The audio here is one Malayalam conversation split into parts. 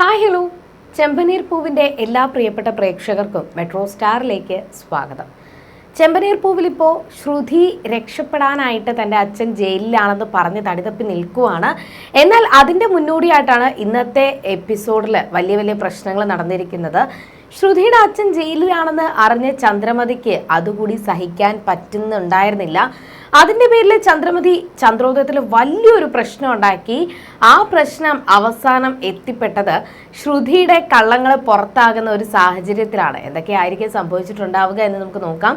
Hi hello. ചെമ്പനീർ പൂവിന്റെ എല്ലാ പ്രിയപ്പെട്ട പ്രേക്ഷകർക്കും മെട്രോ സ്റ്റാറിലേക്ക് സ്വാഗതം. ചെമ്പനീർ പൂവിലിപ്പോൾ ശ്രുതി രക്ഷപ്പെടാനായിട്ട് തന്റെ അച്ഛൻ ജയിലിലാണെന്ന് പറഞ്ഞ് തടിതപ്പി നിൽക്കുവാണ്. എന്നാൽ അതിന്റെ മുന്നോടിയായിട്ടാണ് ഇന്നത്തെ എപ്പിസോഡിൽ വലിയ വലിയ പ്രശ്നങ്ങൾ നടന്നിരിക്കുന്നത്. ശ്രുതിയുടെ അച്ഛൻ ജയിലിലാണെന്ന് അറിഞ്ഞ ചന്ദ്രമതിക്ക് അതുകൂടി സഹിക്കാൻ പറ്റുന്നുണ്ടായിരുന്നില്ല. അതിന്റെ പേരിൽ ചന്ദ്രമതി ചന്ദ്രോദയത്തിൽ വലിയൊരു പ്രശ്നം ഉണ്ടാക്കി. ആ പ്രശ്നം അവസാനം എത്തിപ്പെട്ടത് ശ്രുതിയുടെ കള്ളങ്ങൾ പുറത്താകുന്ന ഒരു സാഹചര്യത്തിലാണ്. എന്തൊക്കെയായിരിക്കും സംഭവിച്ചിട്ടുണ്ടാവുക എന്ന് നമുക്ക് നോക്കാം.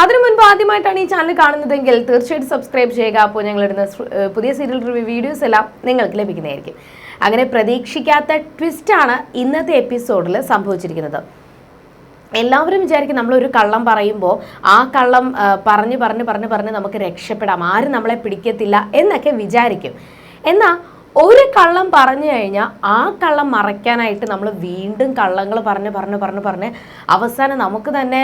അതിനു മുൻപ് ആദ്യമായിട്ടാണ് ഈ ചാനൽ കാണുന്നതെങ്കിൽ തീർച്ചയായിട്ടും സബ്സ്ക്രൈബ് ചെയ്യുക. അപ്പോൾ ഞങ്ങളിടുന്ന പുതിയ സീരിയൽ റിവ്യൂ വീഡിയോസ് എല്ലാം നിങ്ങൾക്ക് ലഭിക്കുന്നതായിരിക്കും. അങ്ങനെ പ്രതീക്ഷിക്കാത്ത ട്വിസ്റ്റാണ് ഇന്നത്തെ എപ്പിസോഡിൽ സംഭവിച്ചിരിക്കുന്നത്. എല്ലാവരും വിചാരിക്കും നമ്മളൊരു കള്ളം പറയുമ്പോൾ ആ കള്ളം പറഞ്ഞ് പറഞ്ഞ് പറഞ്ഞ് പറഞ്ഞ് നമുക്ക് രക്ഷപ്പെടാം. ആരും നമ്മളെ പിടിക്കത്തില്ല എന്നൊക്കെ വിചാരിക്കും. എന്നാൽ ഒരു കള്ളം പറഞ്ഞു കഴിഞ്ഞാൽ ആ കള്ളം മറയ്ക്കാനായിട്ട് നമ്മൾ വീണ്ടും കള്ളങ്ങൾ പറഞ്ഞ് പറഞ്ഞ് പറഞ്ഞ് പറഞ്ഞ് അവസാനം നമുക്ക് തന്നെ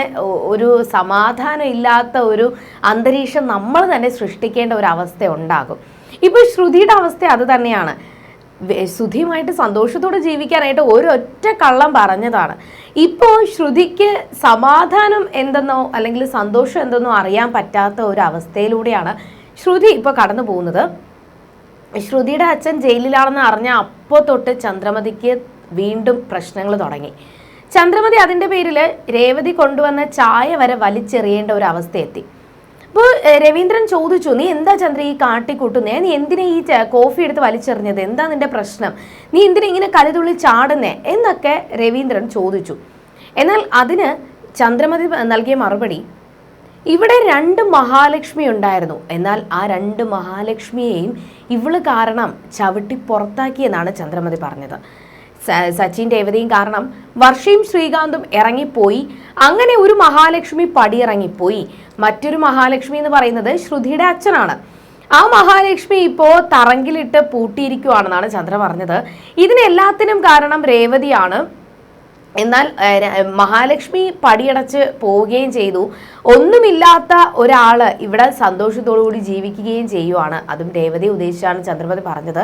ഒരു സമാധാനം ഇല്ലാത്ത ഒരു അന്തരീക്ഷം നമ്മൾ തന്നെ സൃഷ്ടിക്കേണ്ട ഒരു അവസ്ഥ ഉണ്ടാകും. ഇപ്പോൾ ശ്രുതിയുടെ അവസ്ഥ അത് തന്നെയാണ്. ശ്രുതിയുമായിട്ട് സന്തോഷത്തോടെ ജീവിക്കാനായിട്ട് ഒരൊറ്റ കള്ളം പറഞ്ഞതാണ്. ഇപ്പോൾ ശ്രുതിക്ക് സമാധാനം എന്തെന്നോ അല്ലെങ്കിൽ സന്തോഷം എന്തെന്നോ അറിയാൻ പറ്റാത്ത ഒരു അവസ്ഥയിലൂടെയാണ് ശ്രുതി ഇപ്പോൾ കടന്നു പോകുന്നത്. ശ്രുതിയുടെ അച്ഛൻ ജയിലിലാണെന്ന് അറിഞ്ഞ അപ്പോൾ തൊട്ട് ചന്ദ്രമതിക്ക് വീണ്ടും പ്രശ്നങ്ങൾ തുടങ്ങി. ചന്ദ്രമതി അതിന്റെ പേരിൽ രേവതി കൊണ്ടുവന്ന ചായ വരെ വലിച്ചെറിയേണ്ട ഒരു അവസ്ഥ എത്തി അപ്പോൾ രവീന്ദ്രൻ ചോദിച്ചു നീ എന്താ ചന്ദ്ര ഈ കാട്ടിക്കൂട്ടുന്നേ? നീ എന്തിനാ ഈ കോഫി എടുത്ത് വലിച്ചെറിഞ്ഞത്? എന്താ നിന്റെ പ്രശ്നം? നീ എന്തിനാ ഇങ്ങനെ കലിതുള്ളി ചാടുന്നേ? എന്നൊക്കെ രവീന്ദ്രൻ ചോദിച്ചു. എന്നാൽ അതിന് ചന്ദ്രമതി നൽകിയ മറുപടി ഇവിടെ രണ്ട് മഹാലക്ഷ്മി ഉണ്ടായിരുന്നു. എന്നാൽ ആ രണ്ട് മഹാലക്ഷ്മിയെയും ഇവൾ കാരണം ചവിട്ടി പുറത്താക്കിയെന്നാണ് ചന്ദ്രമതി പറഞ്ഞത്. സച്ചിൻ രേവതിയും കാരണം വർഷയും ശ്രീകാന്തും ഇറങ്ങിപ്പോയി. അങ്ങനെ ഒരു മഹാലക്ഷ്മി പടിയിറങ്ങിപ്പോയി. മറ്റൊരു മഹാലക്ഷ്മി എന്ന് പറയുന്നത് ശ്രുതിയുടെ അച്ഛനാണ്. ആ മഹാലക്ഷ്മി ഇപ്പോ തറങ്കിലിട്ട് പൂട്ടിയിരിക്കുവാണെന്നാണ് ചന്ദ്ര പറഞ്ഞത്. ഇതിനെല്ലാത്തിനും കാരണം രേവതിയാണ്. എന്നാൽ മഹാലക്ഷ്മി പടിയടച്ച് പോവുകയും ചെയ്തു. ഒന്നുമില്ലാത്ത ഒരാൾ ഇവിടെ സന്തോഷത്തോടു കൂടി ജീവിക്കുകയും ചെയ്യുവാണ്. അതും രേവതി ഉദ്ദേശിച്ചാണ് ചന്ദ്രപതി പറഞ്ഞത്.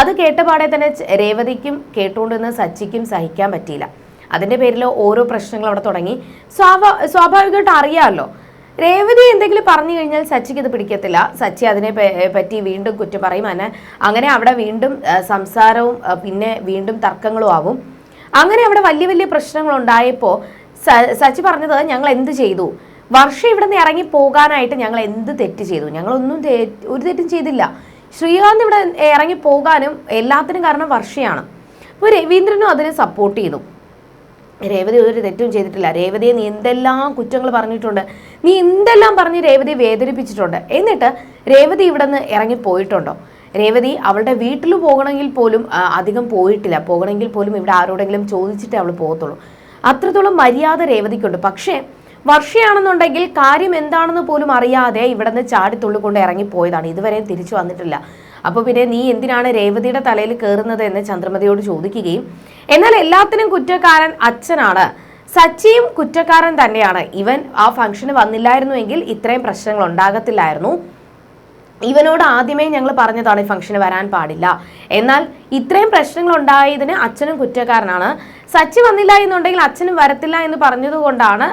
അത് കേട്ടപാടെ തന്നെ രേവതിക്കും കേട്ടുകൊണ്ടിരുന്ന സച്ചിക്കും സഹിക്കാൻ പറ്റിയില്ല. അതിന്റെ പേരിൽ ഓരോ പ്രശ്നങ്ങൾ അവിടെ തുടങ്ങി. സ്വാഭാ സ്വാഭാവികമായിട്ട് അറിയാമല്ലോ. രേവതി എന്തെങ്കിലും പറഞ്ഞു കഴിഞ്ഞാൽ സച്ചിക്ക് ഇത് പിടിക്കത്തില്ല. സച്ചി അതിനെ പറ്റി വീണ്ടും കുറ്റം പറയും. അങ്ങനെ അങ്ങനെ അവിടെ വീണ്ടും സംസാരവും പിന്നെ വീണ്ടും തർക്കങ്ങളും ആവും. അങ്ങനെ അവിടെ വലിയ വലിയ പ്രശ്നങ്ങൾ ഉണ്ടായപ്പോൾ സച്ചി പറഞ്ഞത് ഞങ്ങൾ എന്ത് ചെയ്തു? വർഷം ഇവിടെ നിന്ന് ഇറങ്ങി പോകാനായിട്ട് ഞങ്ങൾ എന്ത് തെറ്റ് ചെയ്തു? ഞങ്ങളൊന്നും ഒരു തെറ്റും ചെയ്തില്ല. ശ്രീകാന്ത് ഇവിടെ ഇറങ്ങി പോകാനും എല്ലാത്തിനും കാരണം വർഷയാണ്. അപ്പോൾ രവീന്ദ്രനും അതിനെ സപ്പോർട്ട് ചെയ്തു. രേവതി ഒരു തെറ്റും ചെയ്തിട്ടില്ല. രേവതിയെ നീ എന്തെല്ലാം കുറ്റങ്ങൾ പറഞ്ഞിട്ടുണ്ട്? നീ എന്തെല്ലാം പറഞ്ഞ് രേവതിയെ വേദനിപ്പിച്ചിട്ടുണ്ട്? എന്നിട്ട് രേവതി ഇവിടെ നിന്ന് ഇറങ്ങി പോയിട്ടുണ്ടോ? രേവതി അവളുടെ വീട്ടിൽ പോകണമെങ്കിൽ പോലും അധികം പോയിട്ടില്ല. പോകണമെങ്കിൽ പോലും ഇവിടെ ആരോടെങ്കിലും ചോദിച്ചിട്ടേ അവൾ പോകത്തുള്ളൂ. അത്രത്തോളം മര്യാദ രേവതിക്കുണ്ട്. പക്ഷേ വർഷയാണെന്നുണ്ടെങ്കിൽ കാര്യം എന്താണെന്ന് പോലും അറിയാതെ ഇവിടെ നിന്ന് ചാടിത്തുള്ളിക്കൊണ്ട് ഇറങ്ങിപ്പോയതാണ്. ഇതുവരെ തിരിച്ചു വന്നിട്ടില്ല. അപ്പോൾ പിന്നെ നീ എന്തിനാണ് രേവതിയുടെ തലയിൽ കയറുന്നത് എന്ന് ചന്ദ്രമതിയോട് ചോദിക്കുകയും എന്നാൽ എല്ലാത്തിനും കുറ്റക്കാരൻ അച്ഛനാണ്. സച്ചിയും കുറ്റക്കാരൻ തന്നെയാണ്. ഇവൻ ആ ഫംഗ്ഷന് വന്നില്ലായിരുന്നുവെങ്കിൽ ഇത്രയും പ്രശ്നങ്ങൾ ഉണ്ടാകത്തില്ലായിരുന്നു. ഇവനോട് ആദ്യമേ ഞങ്ങൾ പറഞ്ഞതാണ് ഈ ഫംഗ്ഷന് വരാൻ പാടില്ല. എന്നാൽ ഇത്രയും പ്രശ്നങ്ങൾ ഉണ്ടായതിന് അച്ഛനും കുറ്റക്കാരനാണ്. സച്ചി വന്നില്ല എന്നുണ്ടെങ്കിൽ അച്ഛനും വരത്തില്ല എന്ന് പറഞ്ഞതുകൊണ്ടാണ്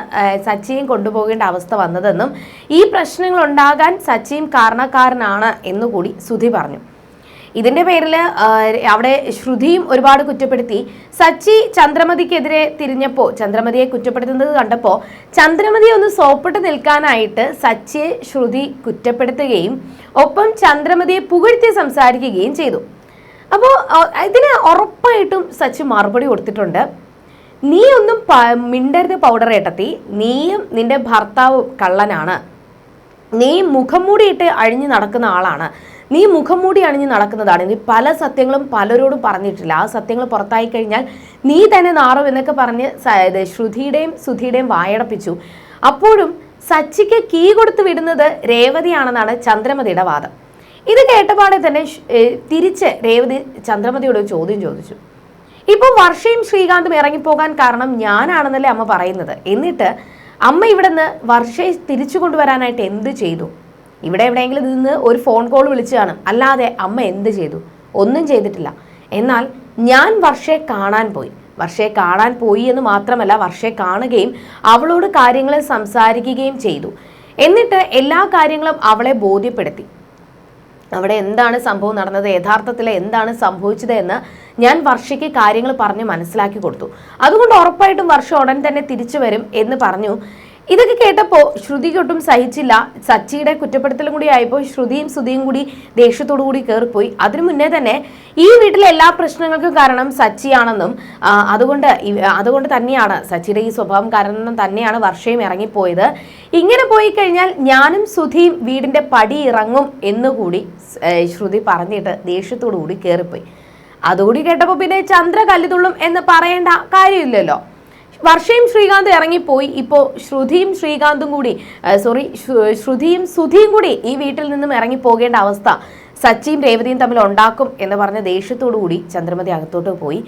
സച്ചിയും കൊണ്ടുപോകേണ്ട അവസ്ഥ വന്നതെന്നും ഈ പ്രശ്നങ്ങൾ ഉണ്ടാകാൻ സച്ചിയും കാരണക്കാരനാണ് എന്നുകൂടി സുധി പറഞ്ഞു. ഇതിന്റെ പേരിൽ അവിടെ ശ്രുതിയും ഒരുപാട് കുറ്റപ്പെടുത്തി. സച്ചി ചന്ദ്രമതിക്കെതിരെ തിരിഞ്ഞപ്പോൾ ചന്ദ്രമതിയെ കുറ്റപ്പെടുത്തുന്നത് കണ്ടപ്പോൾ ചന്ദ്രമതിയെ ഒന്ന് സോപ്പിട്ട് നിൽക്കാനായിട്ട് സച്ചിയെ ശ്രുതി കുറ്റപ്പെടുത്തുകയും ഒപ്പം ചന്ദ്രമതിയെ പുകഴ്ത്തി സംസാരിക്കുകയും ചെയ്തു. അപ്പോൾ ഇതിന് ഉറപ്പായിട്ടും സച്ചി മറുപടി കൊടുത്തിട്ടുണ്ട്. നീ ഒന്നും മിണ്ടരുത് പൗഡർ ഏട്ടത്തി നീയും നിന്റെ ഭർത്താവും കള്ളനാണ്. നീ മുഖം മൂടിയിട്ട് അഴിഞ്ഞു നടക്കുന്ന ആളാണ്. നീ മുഖം മൂടി അണിഞ്ഞ് നടക്കുന്നതാണ്. നീ പല സത്യങ്ങളും പലരോടും പറഞ്ഞിട്ടില്ല. ആ സത്യങ്ങൾ പുറത്തായി കഴിഞ്ഞാൽ നീ തന്നെ നാറും എന്നൊക്കെ പറഞ്ഞ് ശ്രുതിയുടെയും സുധിയുടെയും വായടപ്പിച്ചു. അപ്പോഴും സച്ചിക്ക് കീ കൊടുത്ത് വിടുന്നത് രേവതിയാണെന്നാണ് ചന്ദ്രമതിയുടെ വാദം. ഇത് കേട്ടപാടെ തന്നെ തിരിച്ച് രേവതി ചന്ദ്രമതിയോട് ചോദ്യം ചോദിച്ചു. ഇപ്പോൾ വർഷയും ശ്രീകാന്തും ഇറങ്ങിപ്പോകാൻ കാരണം ഞാനാണെന്നല്ലേ അമ്മ പറയുന്നത്. എന്നിട്ട് അമ്മ ഇവിടെ നിന്ന് വർഷയെ തിരിച്ചു കൊണ്ടുവരാനായിട്ട് എന്ത് ചെയ്തു? ഇവിടെ എവിടെയെങ്കിലും നിന്ന് ഒരു ഫോൺ കോൾ വിളിച്ചു കാണും. അല്ലാതെ അമ്മ എന്ത് ചെയ്തു? ഒന്നും ചെയ്തിട്ടില്ല. എന്നാൽ ഞാൻ വർഷയെ കാണാൻ പോയി. വർഷയെ കാണാൻ പോയി എന്ന് മാത്രമല്ല വർഷയെ കാണുകയും അവളോട് കാര്യങ്ങൾ സംസാരിക്കുകയും ചെയ്തു. എന്നിട്ട് എല്ലാ കാര്യങ്ങളും അവളെ ബോധ്യപ്പെടുത്തി. അവിടെ എന്താണ് സംഭവം നടന്നത് യഥാർത്ഥത്തിൽ എന്താണ് സംഭവിച്ചത് എന്ന് ഞാൻ വർഷയ്ക്ക് കാര്യങ്ങൾ പറഞ്ഞ് മനസ്സിലാക്കി കൊടുത്തു. അതുകൊണ്ട് ഉറപ്പായിട്ടും വർഷം ഉടൻ തന്നെ തിരിച്ചു വരും എന്ന് പറഞ്ഞു. ഇതൊക്കെ കേട്ടപ്പോൾ ശ്രുതിക്ക് ഒട്ടും സഹിച്ചില്ല. സച്ചിയുടെ കുറ്റപ്പെടുത്തലും കൂടി ആയപ്പോൾ ശ്രുതിയും ശ്രുതിയും കൂടി ദേഷ്യത്തോടു കൂടി കയറിപ്പോയി അതിനു മുന്നേ തന്നെ ഈ വീട്ടിലെ എല്ലാ പ്രശ്നങ്ങൾക്കും കാരണം സച്ചിയാണെന്നും അതുകൊണ്ട് അതുകൊണ്ട് തന്നെയാണ് സച്ചിയുടെ ഈ സ്വഭാവം കാരണം തന്നെയാണ് വർഷയും ഇറങ്ങിപ്പോയത്. ഇങ്ങനെ പോയി കഴിഞ്ഞാൽ ഞാനും സുധിയും വീടിന്റെ പടി ഇറങ്ങും എന്നുകൂടി ശ്രുതി പറഞ്ഞിട്ട് ദേഷ്യത്തോടു കൂടി കയറിപ്പോയി അതുകൂടി കേട്ടപ്പോൾ പിന്നെ ചന്ദ്ര കല്ലുതുള്ളും എന്ന് പറയേണ്ട കാര്യമില്ലല്ലോ. വർഷയും ശ്രീകാന്ത് ഇറങ്ങിപ്പോയി. ഇപ്പോൾ ശ്രുതിയും ശ്രീകാന്തും കൂടി സോറി ശ്രുതിയും സുധിയും കൂടി ഈ വീട്ടിൽ നിന്നും ഇറങ്ങി പോകേണ്ട അവസ്ഥ സച്ചിയും രേവതിയും തമ്മിൽ ഉണ്ടാക്കും എന്ന് പറഞ്ഞ ദേഷ്യത്തോടു കൂടി ചന്ദ്രമതി അകത്തോട്ട് പോയി.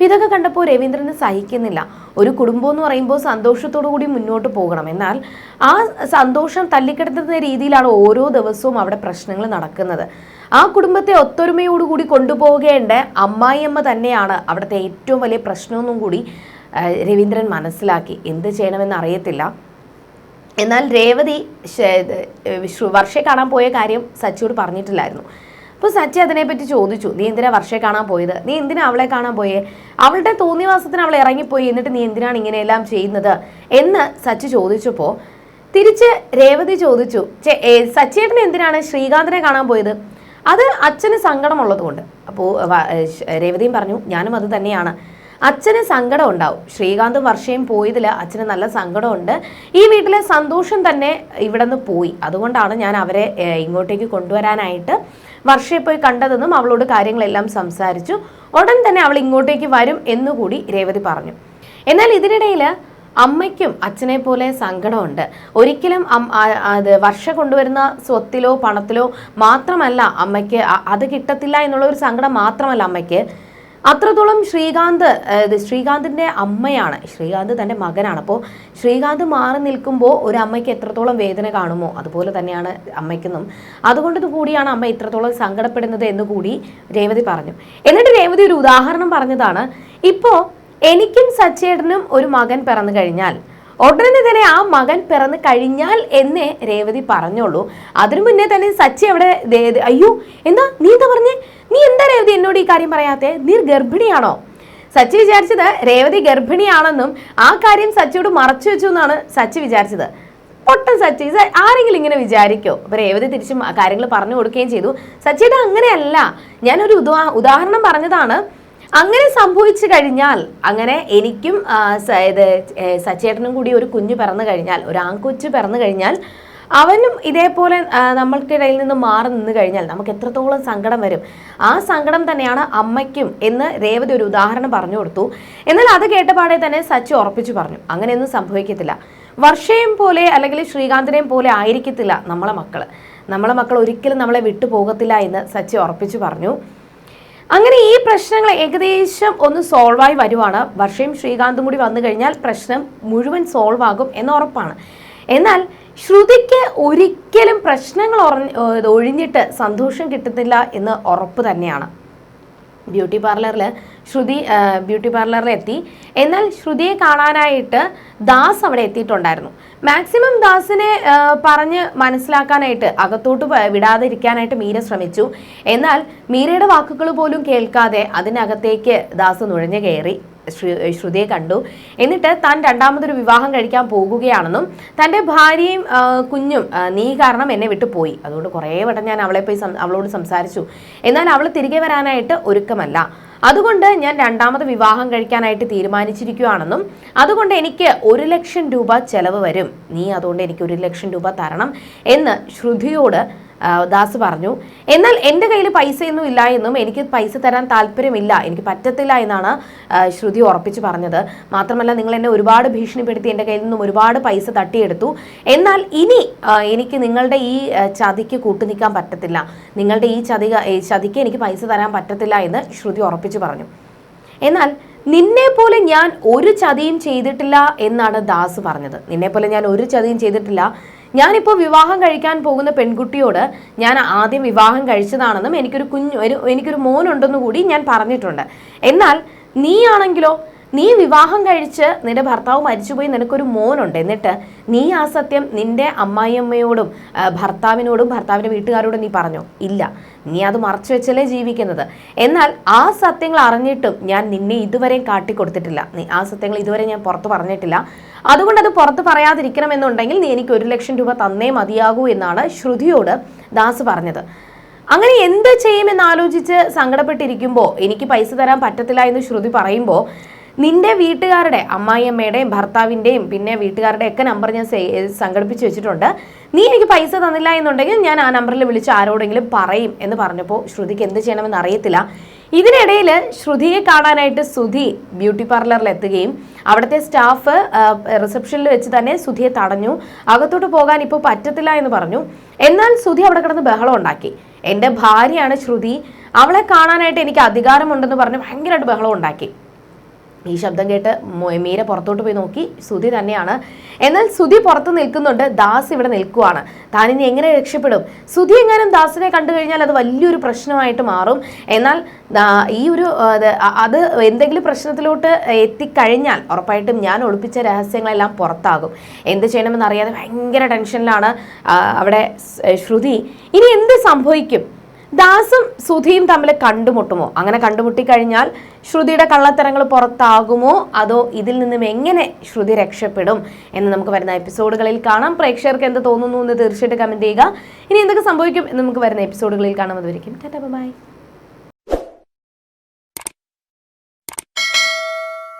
ഇതൊക്കെ കണ്ടപ്പോൾ രവീന്ദ്രന് സഹിക്കുന്നില്ല. ഒരു കുടുംബം എന്ന് പറയുമ്പോൾ സന്തോഷത്തോടു കൂടി മുന്നോട്ട് പോകണം. എന്നാൽ ആ സന്തോഷം തല്ലിക്കെടുത്തുന്ന രീതിയിലാണ് ഓരോ ദിവസവും അവിടെ പ്രശ്നങ്ങൾ നടക്കുന്നത്. ആ കുടുംബത്തെ ഒത്തൊരുമയോടുകൂടി കൊണ്ടുപോകേണ്ട അമ്മായിയമ്മ തന്നെയാണ് അവിടുത്തെ ഏറ്റവും വലിയ പ്രശ്നമൊന്നും കൂടി രവീന്ദ്രൻ മനസ്സിലാക്കി. എന്ത് ചെയ്യണമെന്ന് അറിയത്തില്ല. എന്നാൽ രേവതി വർഷയെ കാണാൻ പോയ കാര്യം സച്ചിയോട് പറഞ്ഞിട്ടില്ലായിരുന്നു. അപ്പോൾ സച്ചി അതിനെപ്പറ്റി ചോദിച്ചു നീ എന്തിനാ വർഷയെ കാണാൻ പോയത്? നീ എന്തിനാ അവളെ കാണാൻ പോയേ? അവളുടെ തോന്നിവാസത്തിന് അവൾ ഇറങ്ങിപ്പോയി എന്നിട്ട് നീ എന്തിനാണ് ഇങ്ങനെയെല്ലാം ചെയ്യുന്നത്? എന്ന് സച്ചി ചോദിച്ചപ്പോൾ തിരിച്ച് രേവതി ചോദിച്ചു "ചേ- ഏ, സച്ചിയേട്ടൻ എന്തിനാണ് ശ്രീകാന്തിനെ കാണാൻ പോയത്? അത് അച്ഛന് സങ്കടമുള്ളതുകൊണ്ട്. അപ്പോൾ രേവതിയും പറഞ്ഞു ഞാനും അത് തന്നെയാണ്. അച്ഛന് സങ്കടം ഉണ്ടാവും. ശ്രീകാന്തും വർഷയും പോയതിൽ അച്ഛന് നല്ല സങ്കടമുണ്ട്. ഈ വീട്ടിലെ സന്തോഷം തന്നെ ഇവിടെ നിന്ന് പോയി. അതുകൊണ്ടാണ് ഞാൻ അവരെ ഇങ്ങോട്ടേക്ക് കൊണ്ടുവരാനായിട്ട് വർഷയെ പോയി കണ്ടതെന്നും അവളോട് കാര്യങ്ങളെല്ലാം സംസാരിച്ചു. ഉടൻ തന്നെ അവൾ ഇങ്ങോട്ടേക്ക് വരും എന്നുകൂടി രേവതി പറഞ്ഞു. എന്നാൽ ഇതിനിടയിൽ അമ്മയ്ക്കും അച്ഛനെ പോലെ സങ്കടമുണ്ട്. ഒരിക്കലും അത് വർഷ കൊണ്ടുവരുന്ന സ്വത്തിലോ പണത്തിലോ മാത്രമല്ല അമ്മയ്ക്ക് അത് കിട്ടത്തില്ല എന്നുള്ള ഒരു സങ്കടം മാത്രമല്ല അമ്മയ്ക്ക്. അത്രത്തോളം ശ്രീകാന്ത് ശ്രീകാന്തിന്റെ അമ്മയാണ്. ശ്രീകാന്ത് തന്റെ മകനാണ്. അപ്പോൾ ശ്രീകാന്ത് മാറി നിൽക്കുമ്പോൾ ഒരു അമ്മയ്ക്ക് എത്രത്തോളം വേദന കാണുമോ അതുപോലെ തന്നെയാണ് അമ്മയ്ക്കെന്നും. അതുകൊണ്ട് കൂടിയാണ് അമ്മ ഇത്രത്തോളം സങ്കടപ്പെടുന്നത് എന്ന് കൂടി രേവതി പറഞ്ഞു. എന്നിട്ട് രേവതി ഒരു ഉദാഹരണം പറഞ്ഞതാണ്. ഇപ്പോൾ എനിക്കും സച്ചേട്ടനും ഒരു മകൻ പിറന്നു കഴിഞ്ഞാൽ ഉടനെ തന്നെ ആ മകൻ പിറന്നു കഴിഞ്ഞാൽ എന്നേ രേവതി പറഞ്ഞോളൂ. അതിനു മുന്നേ തന്നെ സച്ചി അവിടെ അയ്യോ എന്താ നീ എന്താ പറഞ്ഞേ? നീ എന്താ രേവതി എന്നോട് ഈ കാര്യം പറയാത്തെ? നീർ ഗർഭിണിയാണോ? സച്ചി വിചാരിച്ചത് രേവതി ഗർഭിണിയാണെന്നും ആ കാര്യം സച്ചിയോട് മറച്ചു വെച്ചു എന്നാണ് സച്ചി വിചാരിച്ചത്. ഒട്ടും സച്ചി ആരെങ്കിലും ഇങ്ങനെ വിചാരിക്കോ? അപ്പൊ രേവതി തിരിച്ചും കാര്യങ്ങൾ പറഞ്ഞു കൊടുക്കുകയും ചെയ്തു. സച്ചിയുടെ അങ്ങനെയല്ല. ഞാനൊരു ഉദാ ഉദാഹരണം പറഞ്ഞതാണ്. അങ്ങനെ സംഭവിച്ചു കഴിഞ്ഞാൽ അങ്ങനെ എനിക്കും ഇത് സച്ചേട്ടനും കൂടി ഒരു കുഞ്ഞ് പിറന്നു കഴിഞ്ഞാൽ ഒരു ആൺകൊച്ച് പിറന്നു കഴിഞ്ഞാൽ അവനും ഇതേപോലെ നമ്മൾക്കിടയിൽ നിന്ന് മാറി നിന്ന് കഴിഞ്ഞാൽ നമുക്ക് എത്രത്തോളം സങ്കടം വരും. ആ സങ്കടം തന്നെയാണ് അമ്മയ്ക്കും എന്ന് രേവതി ഒരു ഉദാഹരണം പറഞ്ഞു കൊടുത്തു. എന്നാൽ അത് കേട്ടപാടെ തന്നെ സച്ചി ഉറപ്പിച്ചു പറഞ്ഞു അങ്ങനെയൊന്നും സംഭവിക്കത്തില്ല. വർഷയും പോലെ അല്ലെങ്കിൽ ശ്രീകാന്തിനെയും പോലെ ആയിരിക്കത്തില്ല നമ്മളെ മക്കൾ നമ്മളെ മക്കൾ ഒരിക്കലും നമ്മളെ വിട്ടു പോകത്തില്ല എന്ന് സച്ചി ഉറപ്പിച്ചു പറഞ്ഞു. അങ്ങനെ ഈ പ്രശ്നങ്ങൾ ഏകദേശം ഒന്ന് സോൾവ് ആയി വരുവാണ്. വർഷയും ശ്രീകാന്തും കൂടി വന്നു കഴിഞ്ഞാൽ പ്രശ്നം മുഴുവൻ സോൾവ് ആകും എന്ന് ഉറപ്പാണ്. എന്നാൽ ശ്രുതിക്ക് ഒരിക്കലും പ്രശ്നങ്ങൾ ഒഴിഞ്ഞിട്ട് സന്തോഷം കിട്ടുന്നില്ല എന്ന് ഉറപ്പ് തന്നെയാണ്. ബ്യൂട്ടി പാർലറിൽ ശ്രുതി ബ്യൂട്ടി പാർലറിലെത്തി എന്നാൽ ശ്രുതിയെ കാണാനായിട്ട് ദാസ് അവിടെ എത്തിയിട്ടുണ്ടായിരുന്നു. മാക്സിമം ദാസിനെ പറഞ്ഞ് മനസ്സിലാക്കാനായിട്ട് അകത്തോട്ട് വിടാതിരിക്കാനായിട്ട് മീര ശ്രമിച്ചു. എന്നാൽ മീരയുടെ വാക്കുകൾ പോലും കേൾക്കാതെ അതിനകത്തേക്ക് ദാസ് നുഴഞ്ഞു കയറി. ശ്രുതിയെ കണ്ടു. എന്നിട്ട് താൻ രണ്ടാമതൊരു വിവാഹം കഴിക്കാൻ പോകുകയാണെന്നും തന്റെ ഭാര്യയും കുഞ്ഞും നീ കാരണം എന്നെ വിട്ടു പോയി. അതുകൊണ്ട് കുറേ വട്ടം ഞാൻ അവളെ പോയി അവളോട് സംസാരിച്ചു. എന്നാൽ അവൾ തിരികെ വരാനായിട്ട് ഒരുക്കമല്ല. അതുകൊണ്ട് ഞാൻ രണ്ടാമത് വിവാഹം കഴിക്കാനായിട്ട് തീരുമാനിച്ചിരിക്കുകയാണെന്നും അതുകൊണ്ട് എനിക്ക് ഒരു ലക്ഷം രൂപ ചെലവ് വരും. നീ അതുകൊണ്ട് എനിക്ക് ഒരു ലക്ഷം രൂപ തരണം എന്ന് ശ്രുതിയോട് ദാസ് പറഞ്ഞു. എന്നാൽ എന്റെ കയ്യിൽ പൈസയൊന്നും ഇല്ല എന്നും എനിക്ക് പൈസ തരാൻ താല്പര്യമില്ല എനിക്ക് പറ്റത്തില്ല എന്നാണ് ശ്രുതി ഉറപ്പിച്ചു പറഞ്ഞത്. മാത്രമല്ല നിങ്ങൾ എന്നെ ഒരുപാട് ഭീഷണിപ്പെടുത്തി എന്റെ കയ്യിൽ നിന്നും ഒരുപാട് പൈസ തട്ടിയെടുത്തു. എന്നാൽ ഇനി എനിക്ക് നിങ്ങളുടെ ഈ ചതിക്ക് കൂട്ടുനിൽക്കാൻ പറ്റത്തില്ല. നിങ്ങളുടെ ഈ ചതി ചതിക്ക് എനിക്ക് പൈസ തരാൻ പറ്റത്തില്ല എന്ന് ശ്രുതി ഉറപ്പിച്ചു പറഞ്ഞു. എന്നാൽ നിന്നെ പോലെ ഞാൻ ഒരു ചതിയും ചെയ്തിട്ടില്ല എന്നാണ് ദാസ് പറഞ്ഞത്. നിന്നെ പോലെ ഞാൻ ഒരു ചതിയും ചെയ്തിട്ടില്ല ഞാനിപ്പോൾ വിവാഹം കഴിക്കാൻ പോകുന്ന പെൺകുട്ടിയോട് ഞാൻ ആദ്യം വിവാഹം കഴിച്ചതാണെന്നും എനിക്കൊരു കുഞ്ഞു ഒരു എനിക്കൊരു മോനുണ്ടെന്നു കൂടി ഞാൻ പറഞ്ഞിട്ടുണ്ട്. എന്നാൽ നീയാണെങ്കിലോ നീ വിവാഹം കഴിച്ച് നിന്റെ ഭർത്താവ് മരിച്ചുപോയി നിനക്കൊരു മോനുണ്ട്. എന്നിട്ട് നീ ആ സത്യം നിന്റെ അമ്മായിയമ്മയോടും ഭർത്താവിനോടും ഭർത്താവിന്റെ വീട്ടുകാരോടും നീ പറഞ്ഞോ? ഇല്ല. നീ അത് മറച്ചു വെച്ചല്ലേ ജീവിക്കുന്നത്. എന്നാൽ ആ സത്യങ്ങൾ അറിഞ്ഞിട്ടും ഞാൻ നിന്നെ ഇതുവരെയും കാട്ടിക്കൊടുത്തിട്ടില്ല. നീ ആ സത്യങ്ങൾ ഇതുവരെ ഞാൻ പുറത്തു പറഞ്ഞിട്ടില്ല. അതുകൊണ്ട് അത് പുറത്ത് പറയാതിരിക്കണമെന്നുണ്ടെങ്കിൽ നീ എനിക്ക് ഒരു ലക്ഷം രൂപ തന്നേ മതിയാകൂ എന്നാണ് ശ്രുതിയോട് ദാസ് പറഞ്ഞത്. അങ്ങനെ എന്ത് ചെയ്യുമെന്ന് ആലോചിച്ച് സങ്കടപ്പെട്ടിരിക്കുമ്പോൾ എനിക്ക് പൈസ തരാൻ പറ്റത്തില്ല എന്ന് ശ്രുതി പറയുമ്പോൾ നിന്റെ വീട്ടുകാരുടെ അമ്മായിയമ്മയുടെയും ഭർത്താവിന്റെയും പിന്നെ വീട്ടുകാരുടെ ഒക്കെ നമ്പർ ഞാൻ സംഘടിപ്പിച്ച് വെച്ചിട്ടുണ്ട്. നീ എനിക്ക് പൈസ തന്നില്ല എന്നുണ്ടെങ്കിൽ ഞാൻ ആ നമ്പറിൽ വിളിച്ച് ആരോടെങ്കിലും പറയും എന്ന് പറഞ്ഞപ്പോൾ ശ്രുതിക്ക് എന്ത് ചെയ്യണമെന്ന് അറിയത്തില്ല. ഇതിനിടയിൽ ശ്രുതിയെ കാണാനായിട്ട് സുധി ബ്യൂട്ടി പാർലറിൽ എത്തുകയും അവിടുത്തെ സ്റ്റാഫ് റിസപ്ഷനിൽ വെച്ച് തന്നെ സുധിയെ തടഞ്ഞു. അകത്തോട്ട് പോകാൻ ഇപ്പോൾ പറ്റത്തില്ല എന്ന് പറഞ്ഞു. എന്നാൽ സുധി അവിടെ കിടന്ന് ബഹളം ഉണ്ടാക്കി. എന്റെ ഭാര്യയാണ് ശ്രുതി. അവളെ കാണാനായിട്ട് എനിക്ക് അധികാരമുണ്ടെന്ന് പറഞ്ഞ് ഭയങ്കരമായിട്ട് ബഹളം ഉണ്ടാക്കി. ഈ ശബ്ദം കേട്ട് മീര പുറത്തോട്ട് പോയി നോക്കി. സുധി തന്നെയാണ്. എന്നാൽ സുധി പുറത്ത് നിൽക്കുന്നുണ്ട്. ദാസ് ഇവിടെ നിൽക്കുവാണ്. ഇനി എങ്ങനെ രക്ഷപ്പെടും? സുധി എങ്ങാനും ദാസിനെ കണ്ടു കഴിഞ്ഞാൽ അത് വലിയൊരു പ്രശ്നമായിട്ട് മാറും. എന്നാൽ ഈ ഒരു അത് എന്തെങ്കിലും പ്രശ്നത്തിലോട്ട് എത്തിക്കഴിഞ്ഞാൽ ഉറപ്പായിട്ടും ഞാൻ ഒളിപ്പിച്ച രഹസ്യങ്ങളെല്ലാം പുറത്താകും. എന്ത് ചെയ്യണമെന്ന് അറിയാതെ ഭയങ്കര ടെൻഷനിലാണ് അവിടെ ശ്രുതി. ഇനി എന്ത് സംഭവിക്കും? ദാസും സുധിയും തമ്മിൽ കണ്ടുമുട്ടുമോ? അങ്ങനെ കണ്ടുമുട്ടി കഴിഞ്ഞാൽ ശ്രുതിയുടെ കള്ളത്തരങ്ങൾ പുറത്താകുമോ? അതോ ഇതിൽ നിന്നും എങ്ങനെ ശ്രുതി രക്ഷപ്പെടും എന്ന് നമുക്ക് വരുന്ന എപ്പിസോഡുകളിൽ കാണാം. പ്രേക്ഷകർക്ക് എന്ത് തോന്നുന്നു എന്ന് തീർച്ചയായിട്ടും കമന്റ് ചെയ്യുക. ഇനി എന്തൊക്കെ സംഭവിക്കും എന്ന് നമുക്ക് വരുന്ന എപ്പിസോഡുകളിൽ കാണാം. അതുവരെയും ബൈ.